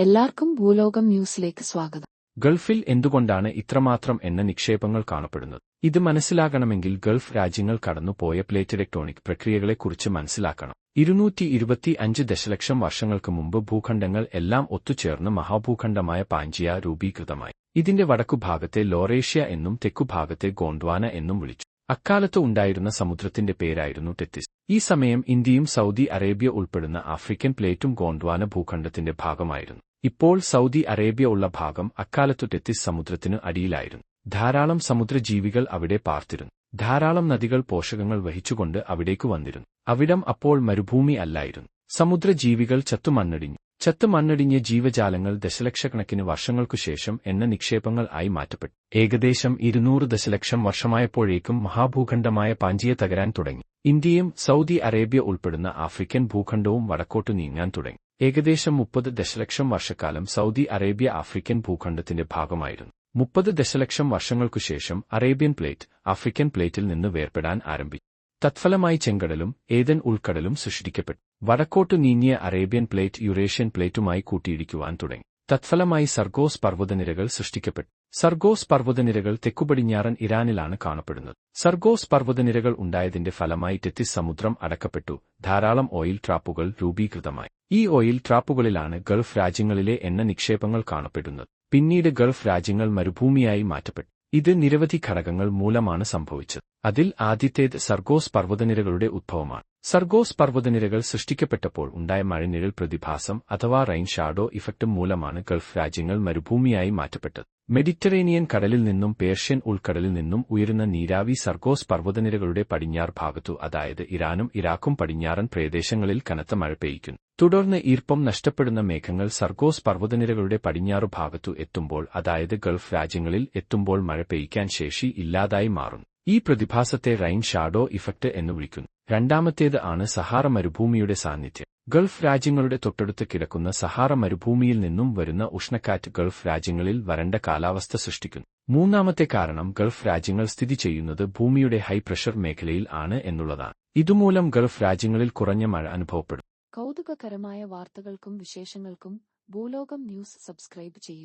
എല്ലാവർക്കും ഭൂലോകം ന്യൂസിലേക്ക് സ്വാഗതം. ഗൾഫിൽ എന്തുകൊണ്ടാണ് ഇത്രമാത്രം എണ്ണ നിക്ഷേപങ്ങൾ കാണപ്പെടുന്നത്? ഇത് മനസ്സിലാകണമെങ്കിൽ ഗൾഫ് രാജ്യങ്ങൾ കടന്നുപോയ പ്ലേറ്റ് ഇലക്ട്രോണിക് പ്രക്രിയകളെക്കുറിച്ച് മനസ്സിലാക്കണം. ഇരുന്നൂറ്റി ഇരുപത്തി അഞ്ച് ദശലക്ഷം വർഷങ്ങൾക്ക് മുമ്പ് ഭൂഖണ്ഡങ്ങൾ എല്ലാം ഒത്തുചേർന്ന് മഹാഭൂഖണ്ഡമായ പാഞ്ചിയ രൂപീകൃതമായി. ഇതിന്റെ വടക്കുഭാഗത്തെ ലോറേഷ്യ എന്നും തെക്കുഭാഗത്തെ ഗോണ്ട്വാന എന്നും വിളിച്ചു. അക്കാലത്ത് ഉണ്ടായിരുന്ന സമുദ്രത്തിന്റെ പേരായിരുന്നു ടെത്തിസ് ഈ സമയം ഇന്ത്യയും സൗദി അറേബ്യ ഉൾപ്പെടുന്ന ആഫ്രിക്കൻ പ്ലേറ്റും ഗോണ്ട്വാന ഭൂഖണ്ഡത്തിന്റെ ഭാഗമായിരുന്നു. ഇപ്പോൾ സൗദി അറേബ്യ ഉള്ള ഭാഗം അക്കാലത്തു ടെത്തിസ് സമുദ്രത്തിന് അടിയിലായിരുന്നു. ധാരാളം സമുദ്രജീവികൾ അവിടെ പാർത്തിരുന്നു. ധാരാളം നദികൾ പോഷകങ്ങൾ വഹിച്ചുകൊണ്ട് അവിടേക്ക് വന്നിരുന്നു. അവിടം അപ്പോൾ മരുഭൂമി അല്ലായിരുന്നു. സമുദ്രജീവികൾ ചത്തു മണ്ണടിഞ്ഞു. ചത്തു മണ്ണടിഞ്ഞ ജീവജാലങ്ങൾ ദശലക്ഷക്കണക്കിന് വർഷങ്ങൾക്കുശേഷം എണ്ണ നിക്ഷേപങ്ങൾ ആയി മാറ്റപ്പെട്ടു. ഏകദേശം ഇരുന്നൂറ് ദശലക്ഷം വർഷമായപ്പോഴേക്കും മഹാഭൂഖണ്ഡമായ പാഞ്ചിയെ തകരാൻ തുടങ്ങി. ഇന്ത്യയും സൗദി അറേബ്യ ഉൾപ്പെടുന്ന ആഫ്രിക്കൻ ഭൂഖണ്ഡവും വടക്കോട്ടു നീങ്ങാൻ തുടങ്ങി. ഏകദേശം മുപ്പത് ദശലക്ഷം വർഷക്കാലം സൗദി അറേബ്യ ആഫ്രിക്കൻ ഭൂഖണ്ഡത്തിന്റെ ഭാഗമായിരുന്നു. മുപ്പത് ദശലക്ഷം വർഷങ്ങൾക്കുശേഷം അറേബ്യൻ പ്ലേറ്റ് ആഫ്രിക്കൻ പ്ലേറ്റിൽ നിന്ന് വേർപെടാൻ ആരംഭിച്ചു തത്ഫലമായി ചെങ്കടലും ഏതൻ ഉൾക്കടലും സൃഷ്ടിക്കപ്പെട്ടു. വടക്കോട്ടു നീങ്ങിയ അറേബ്യൻ പ്ലേറ്റ് യുറേഷ്യൻ പ്ലേറ്റുമായി കൂട്ടിയിടിക്കുവാൻ തുടങ്ങി. തത്ഫലമായി സർഗോസ് പർവതനിരകൾ സൃഷ്ടിക്കപ്പെട്ടു. സർഗോസ് പർവതനിരകൾ തെക്കുപടിഞ്ഞാറൻ ഇറാനിലാണ് കാണപ്പെടുന്നത്. സർഗോസ് പർവതനിരകൾ ഉണ്ടായതിന്റെ ഫലമായി ടെത്തിസ് സമുദ്രം അടക്കപ്പെട്ടു. ധാരാളം ഓയിൽ ട്രാപ്പുകൾ രൂപീകൃതമായി. ഈ ഓയിൽ ട്രാപ്പുകളിലാണ് ഗൾഫ് രാജ്യങ്ങളിലെ എണ്ണ നിക്ഷേപങ്ങൾ കാണപ്പെടുന്നത്. പിന്നീട് ഗൾഫ് രാജ്യങ്ങൾ മരുഭൂമിയായി മാറ്റപ്പെട്ടു. ഇത് നിരവധി ഘടകങ്ങൾ മൂലമാണ് സംഭവിച്ചത്. അതിൽ ആദ്യത്തേത് സർഗോസ് പർവതനിരകളുടെ ഉദ്ഭവമാണ് സർഗോസ് പർവതനിരകൾ സൃഷ്ടിക്കപ്പെട്ടപ്പോൾ ഉണ്ടായ മഴനിഴൽ പ്രതിഭാസം അഥവാ റൈൻ ഷാഡോ ഇഫക്റ്റ് മൂലമാണ് ഗൾഫ് രാജ്യങ്ങൾ മരുഭൂമിയായി മാറ്റപ്പെട്ടത്. മെഡിറ്ററേനിയൻ കടലിൽ നിന്നും പേർഷ്യൻ ഉൾക്കടലിൽ നിന്നും ഉയരുന്ന നീരാവി സർഗോസ് പർവതനിരകളുടെ പടിഞ്ഞാർ ഭാഗത്തു അതായത് ഇറാനും ഇറാഖും പടിഞ്ഞാറൻ പ്രദേശങ്ങളിൽ കനത്ത മഴ പെയ്യ്ക്കുന്നു. തുടർന്ന് ഈർപ്പം നഷ്ടപ്പെടുന്ന മേഘങ്ങൾ സർഗോസ് പർവതനിരകളുടെ പടിഞ്ഞാറു ഭാഗത്തു എത്തുമ്പോൾ അതായത് ഗൾഫ് രാജ്യങ്ങളിൽ എത്തുമ്പോൾ മഴ പെയ്യ്ക്കാൻ ശേഷി ഇല്ലാതായി മാറുന്നു. ഈ പ്രതിഭാസത്തെ റൈൻ ഷാഡോ ഇഫക്റ്റ് എന്ന് വിളിക്കുന്നു. രണ്ടാമത്തേത് ആണ് സഹാറ മരുഭൂമിയുടെ സാന്നിധ്യം. ഗൾഫ് രാജ്യങ്ങളുടെ തൊട്ടടുത്ത് കിടക്കുന്ന സഹാറ മരുഭൂമിയിൽ നിന്നും വരുന്ന ഉഷ്ണക്കാറ്റ് ഗൾഫ് രാജ്യങ്ങളിൽ വരണ്ട കാലാവസ്ഥ സൃഷ്ടിക്കുന്നു. മൂന്നാമത്തെ കാരണം ഗൾഫ് രാജ്യങ്ങൾ സ്ഥിതി ചെയ്യുന്നത് ഭൂമിയുടെ ഹൈ പ്രഷർ മേഖലയിൽ ആണ് എന്നുള്ളതാണ്. ഇതുമൂലം ഗൾഫ് രാജ്യങ്ങളിൽ കുറഞ്ഞ മഴ അനുഭവപ്പെടും. കൗതുകകരമായ വാർത്തകൾക്കും വിശേഷങ്ങൾക്കും ഭൂലോകം ന്യൂസ് സബ്സ്ക്രൈബ് ചെയ്യൂ.